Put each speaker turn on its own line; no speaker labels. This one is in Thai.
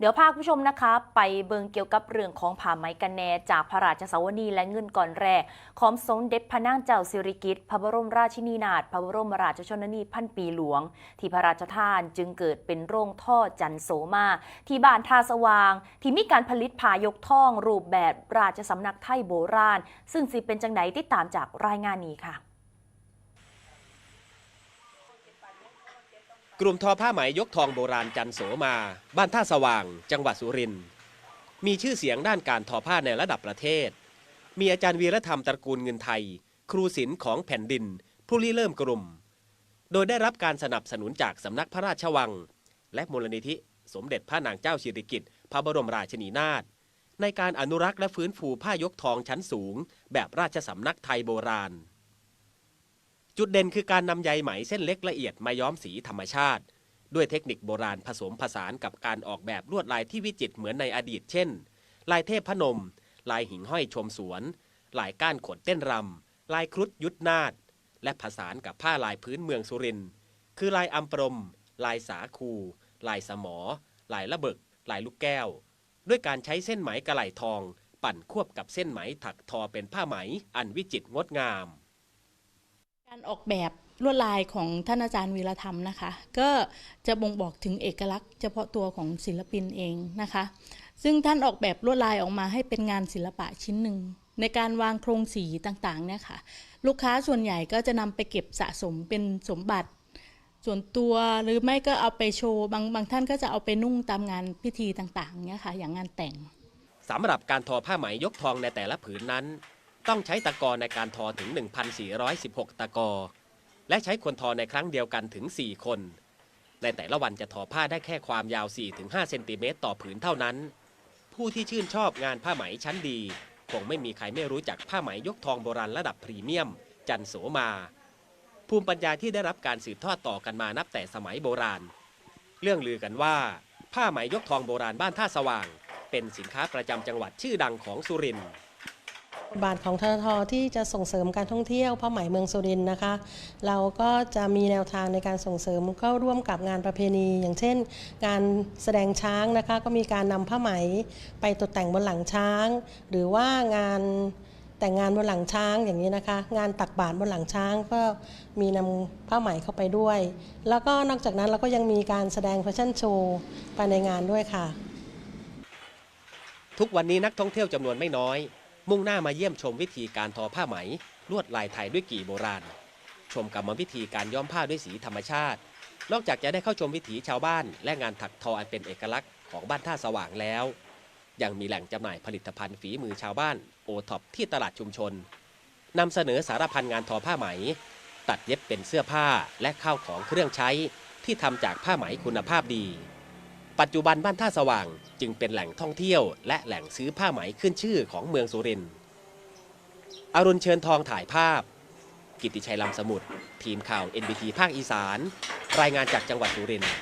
เดี๋ยวพาคุณผู้ชมนะคะ ไปเบิงเกี่ยวกับเรื่องของผ้าไหมกันแนจากพระราชสวนีและเงินก่อนแรก ของสมเด็จพระนางเจ้าสิริกิติ์พระบรมราชินีนาถพระบรมราชชนนีพันปีหลวง ที่พระราชทานจึงเกิดเป็นโรงท่อจันโสมา ที่บ้านท่าสว่าง ที่มีการผลิตผายกท่องรูปแบบราชสำนักไทยโบราณ ซึ่งสิเป็นจังไดติดตามจากรายงานนี้ค่ะ
กลุ่มทอผ้าไหมยกทองโบราณจันโสมา บ้านท่าสว่าง จังหวัดสุรินทร์มีชื่อเสียงด้านการทอผ้าในระดับประเทศ มีอาจารย์วีรธรรมตระกูลเงินไทย ครูศิลป์ของแผ่นดิน ผู้ริเริ่มกลุ่ม โดยได้รับการสนับสนุนจากสำนักพระราชวัง และมูลนิธิ สมเด็จพระนางเจ้าสิริกิติ์พระบรมราชินีนาถในการอนุรักษ์และฟื้นฟูผ้ายกทองชั้นสูง แบบราชสำนักไทยโบราณ จุดเด่นคือการนำใยไหมเส้นเล็กละเอียดมาย้อมสีธรรมชาติ ด้วยเทคนิคโบราณผสมผสานกับการออกแบบลวดลายที่วิจิตรเหมือนในอดีตเช่น ลายเทพพนม ลายหิ่งห้อยชมสวน ลายก้านขดเต้นรำลายครุฑยุทธนาฏและผสานกับผ้าลายพื้นเมืองสุรินทร์คือลายอัมปรม ลายสาคู ลายสมอ ลายระเบิก ลายลูกแก้ว ด้วยการใช้เส้นไหมกระไหลทอง ปั่นควบกับเส้นไหมถักทอเป็นผ้าไหม อันวิจิตรงดงาม
การออกแบบลวดลายของท่านอาจารย์วีรธรรมนะคะ ก็จะบ่งบอกถึงเอกลักษณ์เฉพาะตัวของศิลปินเองนะคะ ซึ่งท่านออกแบบลวดลายออกมาให้เป็นงานศิลปะชิ้นหนึ่ง ในการวางโครงสีต่างๆเนี่ยค่ะ ลูกค้าส่วนใหญ่ก็จะนำไปเก็บสะสมเป็นสมบัติ ส่วนตัวหรือไม่ก็เอาไปโชว์บางบางท่านก็จะเอาไปนุ่งตามงานพิธีต่างๆเนี่ยค่ะอย่างงานแต่ง
สำหรับการทอผ้าไหมยกทองในแต่ละผืนนั้น ต้องใช้ตะกอในการทอถึง 1,416 ตะกอ และใช้คนทอในครั้งเดียวกันถึง 4 คน ในแต่ละวันจะทอผ้าได้แค่ความยาว 4-5 เซนติเมตรต่อผืนเท่านั้น ผู้ที่ชื่นชอบงานผ้าไหมชั้นดี คงไม่มีใครไม่รู้จักผ้าไหมยกทองโบราณระดับพรีเมียม จันโสมา ภูมิปัญญาที่ได้รับการสืบทอดต่อกันมานับแต่สมัยโบราณ เรื่องลือกันว่า ผ้าไหมยกทองโบราณบ้านท่าสว่าง เป็นสินค้าประจำจังหวัดชื่อดังของสุรินทร์
บาทของททที่จะส่งเสริมการท่องเที่ยวผ้าไหมเมืองสุรินทร์นะคะ เราก็จะมีแนวทางในการส่งเสริมเข้าร่วมกับงานประเพณี อย่างเช่น การแสดงช้างนะคะ ก็มีการนำผ้าไหมไปตกแต่งบนหลังช้าง หรือว่างานแต่งงานบนหลังช้างอย่างนี้นะคะ งานตักบาตรบนหลังช้างก็มีนำผ้าไหมเข้าไปด้วย แล้วก็นอกจากนั้นเราก็ยังมีการแสดงแฟชั่นโชว์ไปในงานด้วยค่ะ
ทุกวันนี้นักท่องเที่ยวจำนวนไม่น้อย มุ่งหน้ามาเยี่ยมชมวิธีการทอผ้าไหม ลวดลายไทยด้วยกี่โบราณ ชมกรรมวิธีการย้อมผ้าด้วยสีธรรมชาติ นอกจากจะได้เข้าชมวิถีชาวบ้าน และงานถักทออันเป็นเอกลักษณ์ของบ้านท่าสว่างแล้ว ยังมีแหล่งจำหน่ายผลิตภัณฑ์ฝีมือชาวบ้านโอท็อปที่ตลาดชุมชนนำเสนอสารพันงานทอผ้าไหม ตัดเย็บเป็นเสื้อผ้าและข้าวของเครื่องใช้ที่ทำจากผ้าไหมคุณภาพดี ปัจจุบันบ้านท่าสว่างจึงเป็นแหล่งท่องเที่ยว และแหล่งซื้อผ้าไหมขึ้นชื่อของเมืองสุรินทร์อรุณเชิญทองถ่ายภาพ กิติชัยลำสมุทรทีมข่าว NBT ภาคอีสาน รายงานจากจังหวัดสุรินทร์